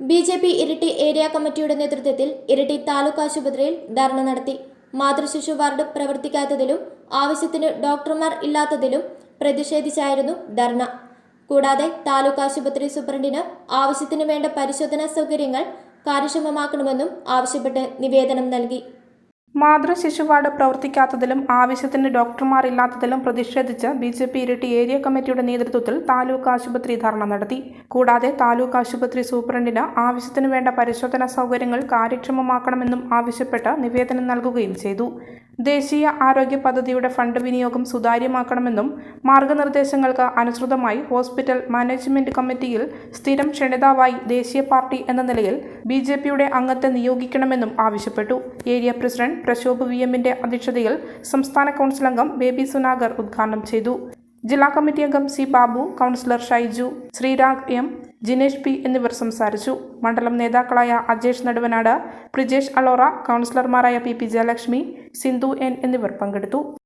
B J P Iritty area കമ്മിറ്റിയുടെ നേതൃത്വത്തിൽ ഇരിട്ടി താലൂക്ക് ആശുപത്രിയിൽ ധർണ നടത്തി. മാതൃശിശു വാർഡ് പ്രവർത്തിക്കാത്തതിലും ആവശ്യത്തിന് ഡോക്ടർമാർ ഇല്ലാത്തതിലും പ്രതിഷേധിച്ചായിരുന്നു ധർണ. കൂടാതെ താലൂക്ക് ആശുപത്രി സൂപ്രണ്ടിന് ആവശ്യത്തിന് വേണ്ട പരിശോധനാ സൗകര്യങ്ങൾ കാര്യക്ഷമമാക്കണമെന്നും ആവശ്യപ്പെട്ട് നിവേദനം നൽകി. മാതൃ ശിശുവാർഡ് പ്രവർത്തിക്കാത്തതിലും ആവശ്യത്തിന് ഡോക്ടർമാരില്ലാത്തതിലും പ്രതിഷേധിച്ച് B J P Iritty area കമ്മിറ്റിയുടെ നേതൃത്വത്തിൽ താലൂക്ക് ആശുപത്രി ധർണ നടത്തി. കൂടാതെ താലൂക്ക് ആശുപത്രി സൂപ്രണ്ടിന് ആവശ്യത്തിന് വേണ്ട പരിശോധനാ സൗകര്യങ്ങൾ കാര്യക്ഷമമാക്കണമെന്നും ആവശ്യപ്പെട്ട് നിവേദനം നൽകുകയും ചെയ്തു. ദേശീയ ആരോഗ്യ പദ്ധതിയുടെ ഫണ്ട് വിനിയോഗം സുതാര്യമാക്കണമെന്നും മാർഗനിർദ്ദേശങ്ങൾക്ക് അനുസൃതമായി ഹോസ്പിറ്റൽ മാനേജ്മെന്റ് കമ്മിറ്റിയിൽ സ്ഥിരം ക്ഷണിതാവായി ദേശീയ പാർട്ടി എന്ന നിലയിൽ ബി ജെ പിയുടെ അംഗത്തെ നിയോഗിക്കണമെന്നും ആവശ്യപ്പെട്ടു. ഏരിയ പ്രസിഡന്റ് പ്രശോഭ് വി എമ്മിന്റെ അധ്യക്ഷതയിൽ സംസ്ഥാന കൗൺസിൽ അംഗം ബേബി സുനാഗർ ഉദ്ഘാടനം ചെയ്തു. ജില്ലാ കമ്മിറ്റി അംഗം C Babu councillor Shaiju Sreerag M Jinesh P എന്നിവർ സംസാരിച്ചു. മണ്ഡലം നേതാക്കളായ അജേഷ് നടുവനാട് പ്രിജേഷ് അലോറ കൗൺസിലർമാരായ P P Jayalakshmi Sindhu N എന്നിവർ പങ്കെടുത്തു.